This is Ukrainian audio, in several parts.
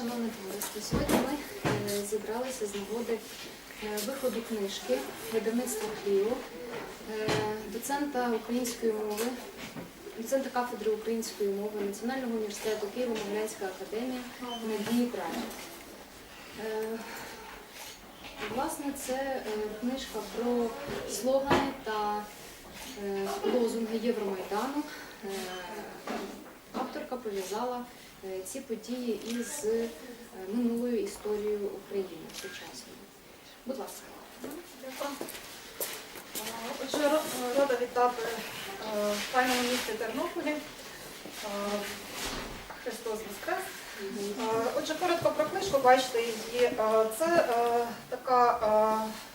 Шановне товариство, сьогодні ми е, зібралися з нагоди е, виходу книжки видавництва Кліо, е, доцента української мови, доцента кафедри української мови Національного університету Києво-Могилянська академія Надії Прані. Е, Власне, це книжка про слогани та лозунги Євромайдану. Авторка пов'язала ці події із е, минулою історією України сучасною. Будь ласка. Дякую. Е, Отже, рада вітати е, в файному місті Тернополі. Е, Христос Воскрес. Е, Отже, коротко про книжку, бачите її. Е, Це е, така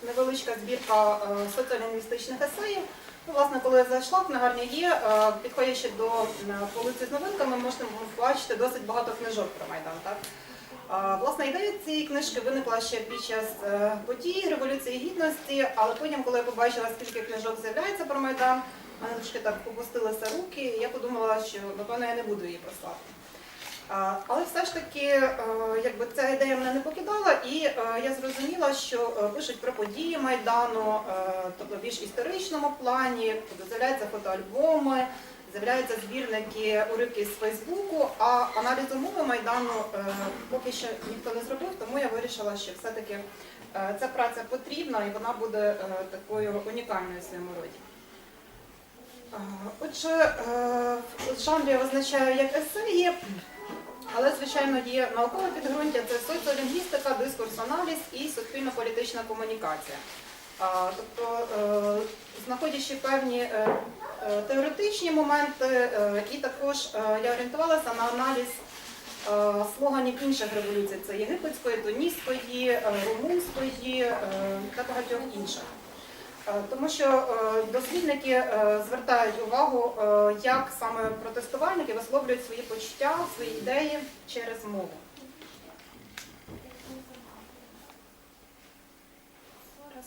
е, невеличка збірка е, соціолінгвістичних есеїв. Ну, власне, коли я зайшла, книгарня є, е, підходячи до е, полиці з новинками, можна бачити досить багато книжок про Майдан. Так? Власне, ідея цієї книжки виникла ще під час е, подій Революції Гідності, але потім, коли я побачила, скільки книжок з'являється про Майдан, мене трошки так опустилися руки, і я подумала, що напевно я не буду її прислати. Але все ж таки, е, якби ця ідея мене не покидала, і е, я зрозуміла, що е, пишуть про події Майдану, тобто в більш історичному плані, тобто з'являються фотоальбоми, з'являються збірники уривки з Фейсбуку, а аналізу мови Майдану поки що ніхто не зробив, тому я вирішила, що все-таки ця праця потрібна і вона буде такою унікальною в своєму роді. Отже, жанр я визначаю як есеї, але, звичайно, є наукове підґрунтя, це соціолінгвістика, дискурс-аналіз і суспільно-політична комунікація. Тобто, е, знаходячи певні е, е, теоретичні моменти, і також я орієнтувалася на аналіз слоганів інших революцій. Це єгипетської, тунісської, е, румунської та багатьох інших. Е, Тому що е, дослідники е, звертають увагу, як саме протестувальники висловлюють свої почуття, свої ідеї через мову. Зараз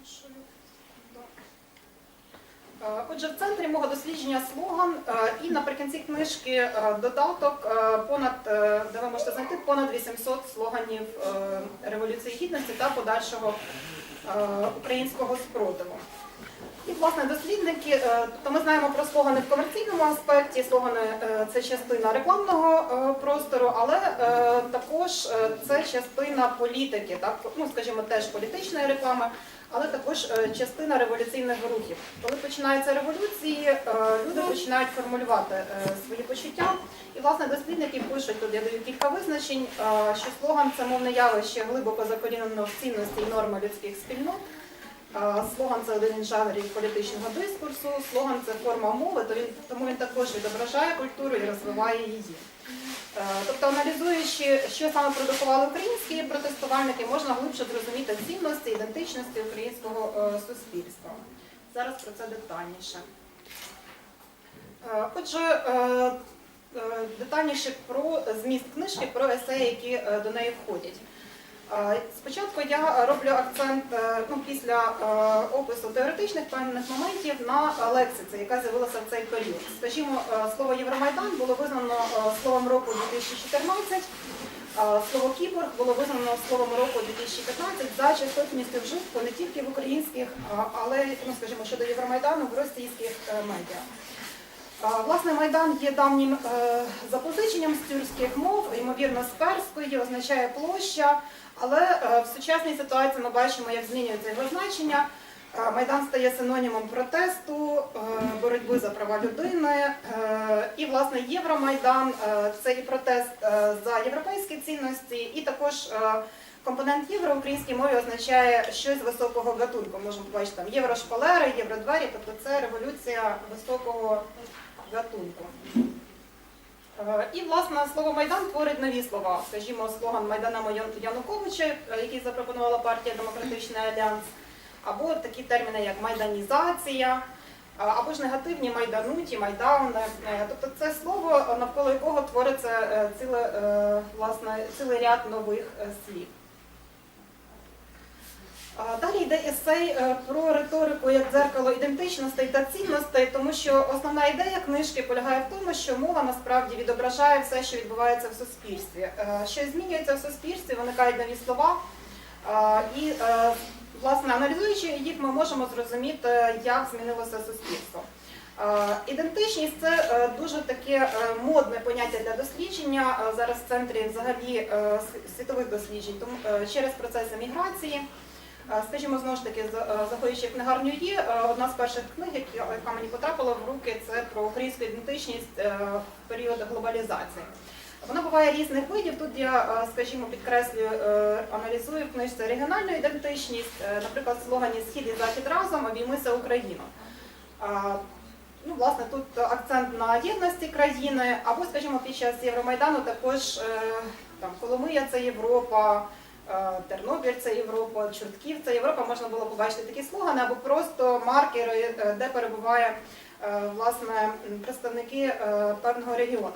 пишу. Е, Отже, в центрі мого дослідження слоган, е, і наприкінці книжки е, додаток е, понад, е, де ви можете знайти понад 800 слоганів е, Революції Гідності та подальшого е, українського спротиву. І, власне, дослідники, е, тобто ми знаємо про слогани в комерційному аспекті, слогани е, це частина рекламного е, простору, але е, також е, це частина політики, так, ну, скажімо, теж політичної реклами, але також е, частина революційних рухів. Коли починаються революції, е, люди починають формулювати е, свої почуття. І, власне, дослідники пишуть, тут я даю кілька визначень, що слоган це мовне явище глибоко закорінено в цінності і норми людських спільнот. Слоган це один із жанрів політичного дискурсу, слоган це форма мови, то тому він також відображає культуру і розвиває її. Е, Тобто, аналізуючи, що саме продукували українські протестувальники, можна глибше зрозуміти цінності, ідентичності українського е, суспільства. Зараз про це детальніше. Е, Отже, детальніше про зміст книжки, про есеї, які до неї входять. Спочатку я роблю акцент е, ну, після е, опису теоретичних певних моментів на лексиці, яка з'явилася в цей період. Скажімо, е, слово Євромайдан було визнано словом року 2014, е, слово кіборг було визнано словом року 2015 за частотністю вжитку не тільки в українських, але ну, скажімо, щодо Євромайдану в російських медіа. Власне, Майдан є давнім запозиченням з тюркських мов, ймовірно, з перської, означає площа, але е, в сучасній ситуації ми бачимо, як змінюється його значення. Е, Майдан стає синонімом протесту, е, боротьби за права людини. І, власне, Євромайдан це і протест за європейські цінності, і також компонент євро в українській мові означає щось високого гатунку. Можемо побачити там єврошпалери, євродвері, тобто це революція високого гатунку. Е, І, власне, слово Майдан творить нові слова. Скажімо, слоган Майдана Януковича, е, який запропонувала партія Демократичний альянс, або такі терміни, як майданізація, або ж негативні майдануті, майдауни. Е, Тобто це слово, навколо якого твориться е, е, власне, цілий ряд нових е, слів. Далі йде есей е, про риторику як дзеркало ідентичностей та цінностей, тому що основна ідея книжки полягає в тому, що мова насправді відображає все, що відбувається в суспільстві. Е, Що змінюється в суспільстві, виникають нові слова. Е, І, власне, аналізуючи їх, ми можемо зрозуміти, як змінилося суспільство. Ідентичність це дуже таке модне поняття для дослідження зараз в центрі взагалі світових досліджень, через процес еміграції. Скажімо, знову ж таки, е, заходячи в книгарню є, е, одна з перших книг, яка мені потрапила в руки, це про українську ідентичність е, в період глобалізації. Вона буває різних видів. Тут я, скажімо, підкреслюю, аналізую в книжці регіональну ідентичність, наприклад, слогані Схід і Захід разом обіймися Україну. Ну, власне, тут акцент на єдності країни, або, скажімо, під час Євромайдану також там Коломия це Європа, Тернопіль це Європа, Чортків це Європа. Можна було побачити такі слогани, або просто маркери, е, де перебуває е, власне представники е, певного регіону.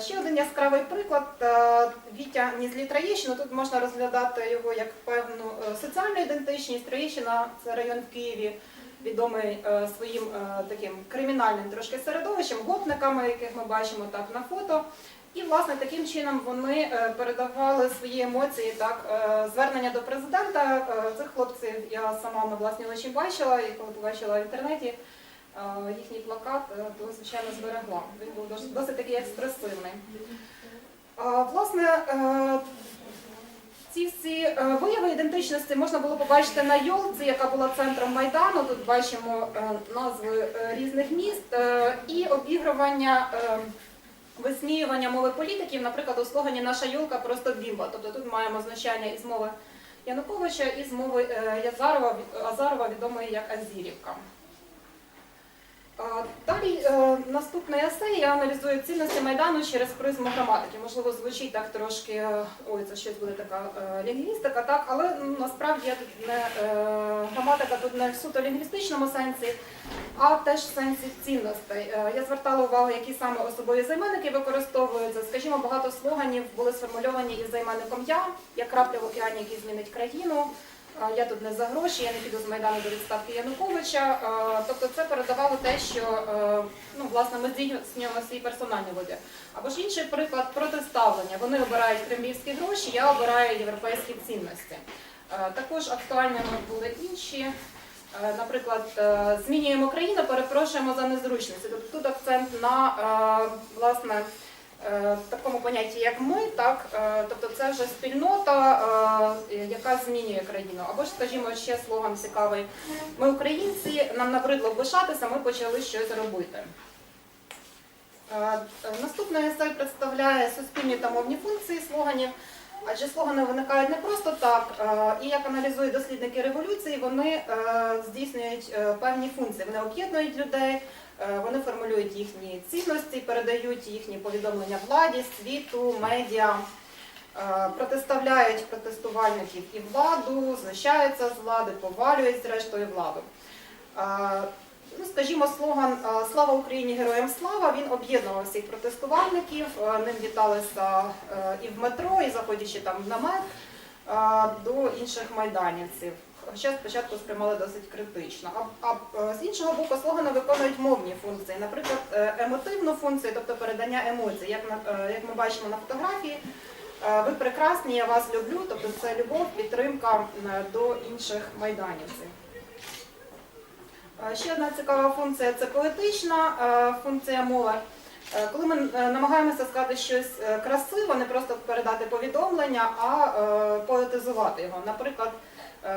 Ще один яскравий приклад е, Вітя Нізлі Троєщина. Тут можна розглядати його як певну е, соціальну ідентичність. Троєщина це район в Києві, відомий е, своїм е, таким кримінальним трошки середовищем, гопниками, яких ми бачимо так на фото. І власне таким чином вони е, передавали свої емоції, так е, звернення до президента. Е, Цих хлопців я сама на власні очі бачила, і коли побачила в інтернеті їхній плакат, то звичайно зберегла. Він був досить, досить такий експресивний. Власне, ці всі вияви ідентичності можна було побачити на Йолці, яка була центром Майдану. Тут бачимо назви різних міст і обігрування. Висміювання мови політиків, наприклад, у слогані Наша Юлка просто бімба. Тобто тут маємо значання із мови Януковича і з мови е, Язарова, Азарова, відомої як Азірівка. Далі е, наступний есей я аналізую цінності Майдану через призму граматики. Можливо, звучить так трошки, е, ой, це щось буде така е, лінгвістика, так, але насправді я тут не граматика тут не в суто лінгвістичному сенсі, а теж в сенсі цінностей. Я звертала увагу, які саме особові займенники використовуються. Скажімо, багато слоганів були сформульовані із займенником я, як крапля в океані, який змінить країну. Я тут не за гроші, я не піду з Майдану до відставки Януковича. Тобто це передавало те, що е, ну, власне, ми здійснюємо свій персональний вибір. Або ж інший приклад протиставлення. Вони обирають кремлівські гроші, я обираю європейські цінності. Е, Також актуальними були інші. Е, Наприклад, змінюємо країну, перепрошуємо за незручності. Тобто тут акцент на власне е, такому понятті, як ми, так е, тобто це вже спільнота, е, яка змінює країну. Або ж, скажімо, ще слоган цікавий: ми українці, нам набридло пишатися, ми почали щось робити. Наступний есей представляє суспільні та мовні функції слоганів. Адже слогани виникають не просто так, і як аналізують дослідники революції, вони здійснюють певні функції. Вони об'єднують людей, вони формулюють їхні цінності, передають їхні повідомлення владі, світу, медіа, е, протиставляють протестувальників і владу, знущаються з влади, повалюють зрештою владу. Е, Ну, скажімо, слоган е, Слава Україні, героям слава він об'єднував всіх протестувальників. е, Ним віталися е, і в метро, і заходячи там в намет е, до інших майданівців. Хоча спочатку сприймали досить критично. А, а е, з іншого боку, слогани виконують мовні функції, наприклад, е, емотивну функцію, тобто передання емоцій. Як, е, як ми бачимо на фотографії, ви прекрасні, я вас люблю, тобто це любов, підтримка до інших майданівців. Ще одна цікава функція це поетична функція мови. Коли ми намагаємося сказати щось красиво, не просто передати повідомлення, а поетизувати його. Наприклад,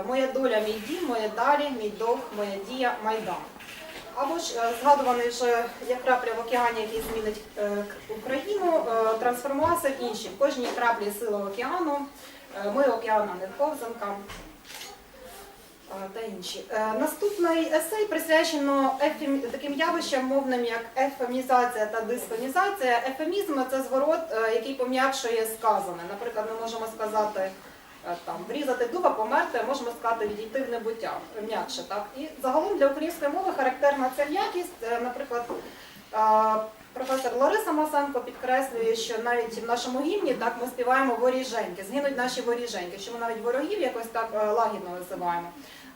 моя доля, мій дім, моє далі, мій довг, моя дія, майдан. Або ж е, згадуваний вже як крапля в океані, який змінить е, Україну, е, трансформувався в інші. В кожній краплі сила океану, е, ми океан, а не ковзанка е, та інші. Е, Наступний есей присвячено ефем... таким явищам мовним, як ефемізація та дисфемізація. Ефемізм це зворот, е, який пом'якшує сказане. Наприклад, ми можемо сказати е, там врізати дуба, померти, можемо сказати відійти в небуття, м'якше. Так і загалом для української мови характерна ця м'якість. Е, Наприклад, Професор Лариса Масенко підкреслює, що навіть в нашому гімні так ми співаємо воріженьки, згинуть наші воріженьки, що ми навіть ворогів якось так е, лагідно називаємо.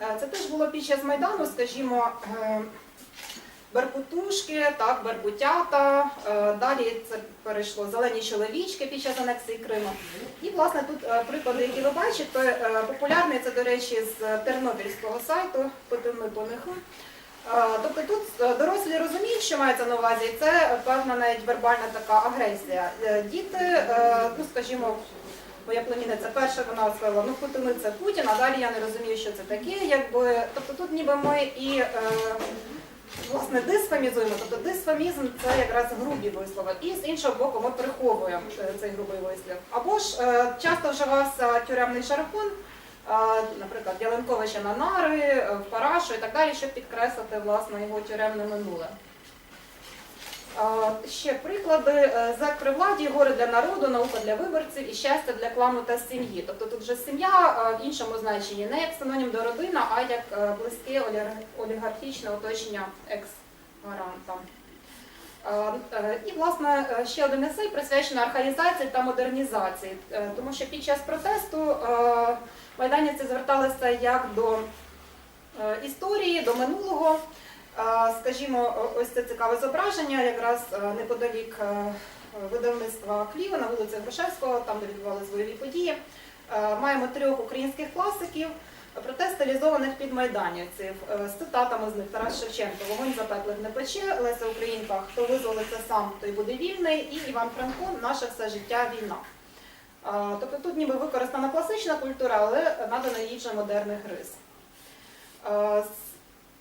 Е, Це теж було під час Майдану, скажімо, е, беркутушки, так, беркутята, е, далі це перейшло зелені чоловічки під час анексії Криму. І, власне, тут е, приклади, які ви бачите, е, популярний це, до речі, з тернопільського сайту «Потимни пониху». Е, Тобто тут дорослі розуміють, що мається на увазі, і це певна навіть вербальна така агресія. Діти, ну скажімо, моя племінниця перша вона сказала, ну Путіни це Путін, а далі я не розумію, що це таке. Якби тобто тут ніби ми і власне дисфамізуємо, тобто дисфамізм це якраз грубі вислови. І з іншого боку, ми приховуємо е, цей грубий вислів. Або ж е, часто вживався тюремний шарахун, наприклад, ялинковище на нари, е, в парашу і так далі, щоб підкреслити власне його тюремне минуле. Ще приклади Е, зек при владі, горе для народу, наука для виборців і щастя для клану та сім'ї. Тобто тут вже сім'я в іншому значенні не як синонім до родина, а як е, близьке олігархічне оточення екс-гаранта. Е, І, власне, ще один есей присвячений архаїзації та модернізації, тому що під час протесту майданівці зверталися як до історії, до минулого. Скажімо, ось це цікаве зображення, якраз е, неподалік е, видавництва Кліва на вулиці Грушевського, там де відбувалися бойові події. Е, Маємо трьох українських класиків, проте стилізованих під майданівців з цитатами з них Тарас Шевченко, вогонь запеклих не пече, Леся Українка, хто визволиться сам, той буде вільний, і Іван Франко, наше все життя війна. Тобто тут ніби використана класична культура, але надано їй вже модерних рис.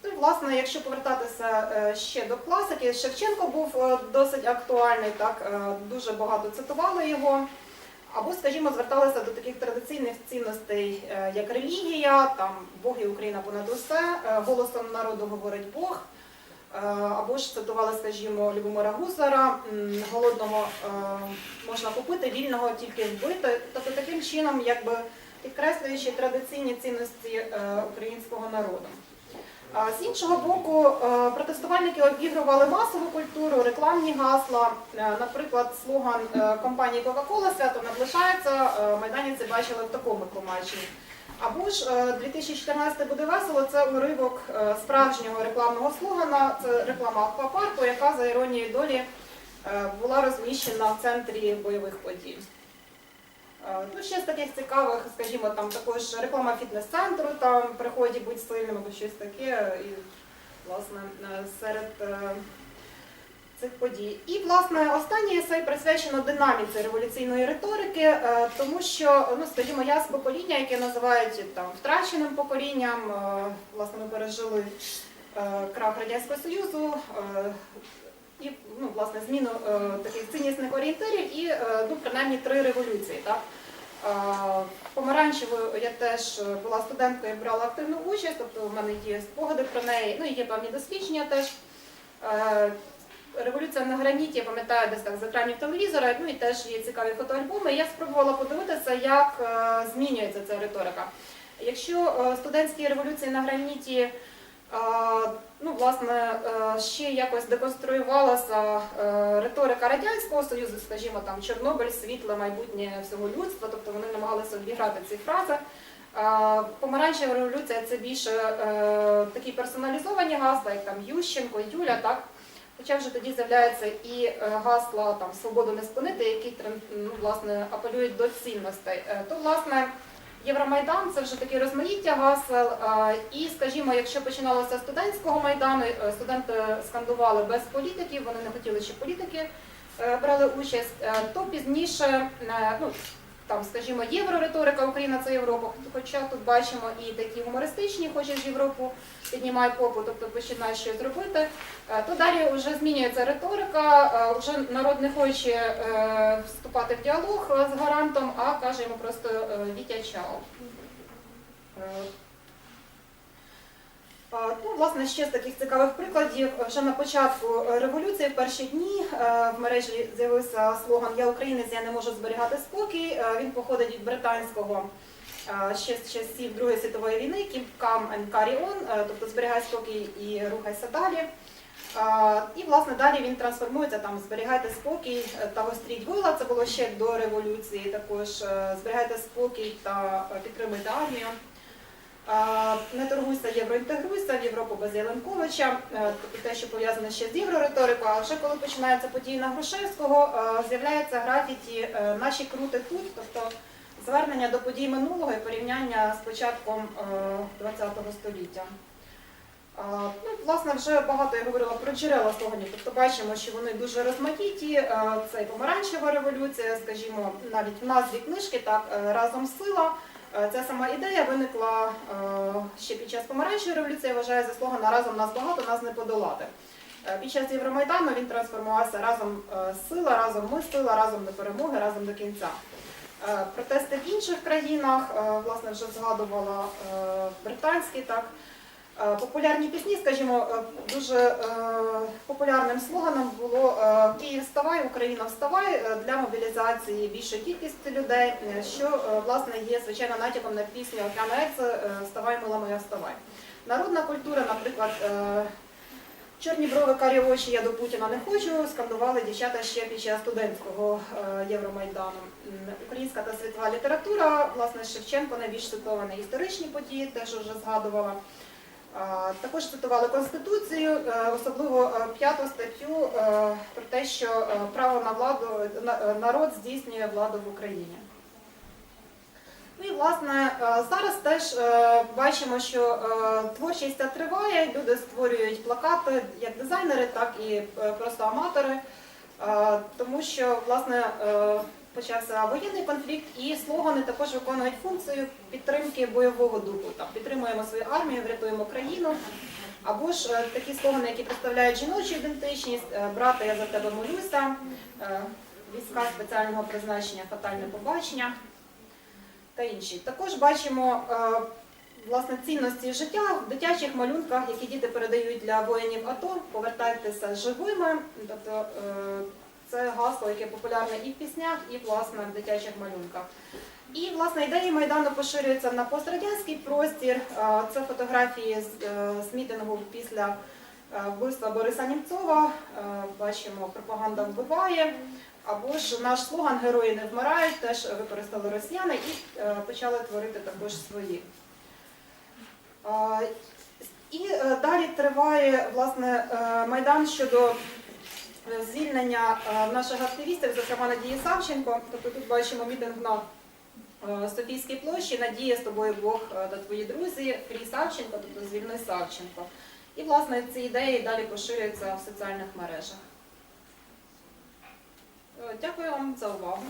Ну, власне, якщо повертатися е, ще до класики, Шевченко був е, досить актуальний, так е, дуже багато цитували його. Або, скажімо, зверталися до таких традиційних цінностей, як релігія, там Бог і Україна понад усе, голосом народу говорить Бог. Або ж цитували, скажімо, Любомира Гусара, голодного можна купити, вільного тільки вбити. Тобто таким чином, якби підкреслюючи традиційні цінності українського народу. З іншого боку, е, протестувальники обігрували масову культуру, рекламні гасла. Е, Наприклад, слоган е, компанії Coca-Cola свято наближається. Майданівці бачили в такому тлумаченні. Або ж е, 2014 буде весело. Це уривок справжнього рекламного слогана. Це реклама аквапарку, яка за іронією долі була розміщена в центрі бойових подій. Е, Ну, ще з таких цікавих, скажімо, там також реклама фітнес-центру, там приході будь сильним або щось таке, і власне е, серед е, цих подій. І власне останній есей присвячено динаміці революційної риторики, тому що, ну скажімо, я з покоління, яке називають там втраченим поколінням, власне, ми пережили крах радянського союзу. І ну, власне зміну е, таких ціннісних орієнтирів і е, ну, принаймні три революції. Так? Е, Помаранчевою я теж е, була студенткою, брала активну участь, тобто в мене є спогади про неї, ну є певні дослідження теж. Е, Революція на граніті, я пам'ятаю, десь так з екранів телевізора, ну і теж є цікаві фотоальбоми. Я спробувала подивитися, як е, змінюється ця риторика. Якщо е, студентські революції на граніті ну, власне, е, ще якось деконструювалася е, риторика Радянського Союзу, скажімо, там Чорнобиль, світле майбутнє всього людства, тобто вони намагалися обіграти ці фрази. Помаранчева революція це більше е, такі персоналізовані гасла, як там Ющенко, Юля, так? Хоча вже тоді з'являються і гасла там свободу не спинити, які ну, власне апелюють до цінностей. То власне Євромайдан це вже таке розмаїття гасел. І, скажімо, якщо починалося студентського майдану, е, студенти скандували без політиків, вони не хотіли, щоб політики е, брали участь, е, то пізніше, ну там, скажімо, єврориторика Україна це Європа. Хоча тут бачимо і такі гумористичні, хоче з Європу піднімай попу, тобто починає щось робити. Е, То далі вже змінюється риторика, е, вже народ не хоче е, вступати в діалог з гарантом, а каже йому просто Вітя Чао. Е, Ну, власне, ще з таких цікавих прикладів. Вже на початку е, революції, в перші дні, е, в мережі з'явився слоган Я українець, я не можу зберігати спокій. Е, Він походить від британського е, ще з часів Другої світової війни, Keep calm and carry on, е, тобто зберігай спокій і рухайся далі. І власне далі він трансформується там зберігайте спокій та гостріть вила. Це було ще до революції. Також е, зберігайте спокій та е, підтримуйте армію. Не торгуйся, євроінтегруйся в Європу без Яленковича, Е, те, що пов'язане ще з єврoriторикою. А вже коли починається події Грушевського, е, з'являється графіті е, Наші крути тут, тобто звернення до подій минулого і порівняння з початком ХХ століття. Ну, власне, вже багато я говорила про джерела слоганів. Тобто бачимо, що вони дуже розмаїті. Це і помаранчева революція, скажімо, навіть в назві книжки так разом сила. Е, Ця сама ідея виникла е, ще під час помаранчевої революції. вважає заслуга за разом нас багато, нас не подолати. Е, Під час Євромайдану він трансформувався разом сила, разом ми сила, разом до перемоги, разом до кінця. Протести в інших країнах, власне, вже згадувала британський так. Е, Популярні пісні, скажімо, е, дуже е, популярним слоганом було Київ вставай, Україна вставай для мобілізації більшої кількості людей, що власне є звичайно натяком на пісню Океана Вставай, мила моя, вставай. Народна культура, наприклад, Чорні брови, карі очі, я до Путіна не хочу, скандували дівчата ще під час студентського Євромайдану. Українська та світова література, власне, Шевченко найбільш цитовані історичні події, теж вже згадувала. Також цитували Конституцію, е, особливо е, п'яту статтю е, про те, що право на владу народ здійснює владу в Україні. Ну і власне зараз теж бачимо, що творчість триває. Люди створюють плакати як дизайнери, так і просто аматори, тому що власне почався воєнний конфлікт, і слогани також виконують функцію підтримки бойового духу. Там підтримуємо свою армію, врятуємо країну. Або ж е, такі слогани, які представляють жіночу ідентичність, е, брате, я за тебе молюся, е, війська спеціального призначення, фатальне побачення та інші. Також бачимо власне цінності життя в дитячих малюнках, які діти передають для воїнів АТО. Повертайтеся живими. Тобто це гасло, яке популярне і в піснях, і власне в дитячих малюнках. І власне ідеї майдану поширюються на пострадянський простір. Це фотографії з, е, мітингу після е, вбивства Бориса Німцова. Е, Бачимо, пропаганда вбиває. Або ж наш слоган Герої не вмирають теж використали росіяни і почали творити також свої. І далі триває власне майдан щодо звільнення е, наших активістів, зокрема Надії Савченко. Тобто тут бачимо мітинг на е, Софійській площі. Надія з тобою Бог е, та твої друзі, Крій Савченко, тобто звільни Савченко. І власне ці ідеї далі поширюються в соціальних мережах. Дякую вам за увагу.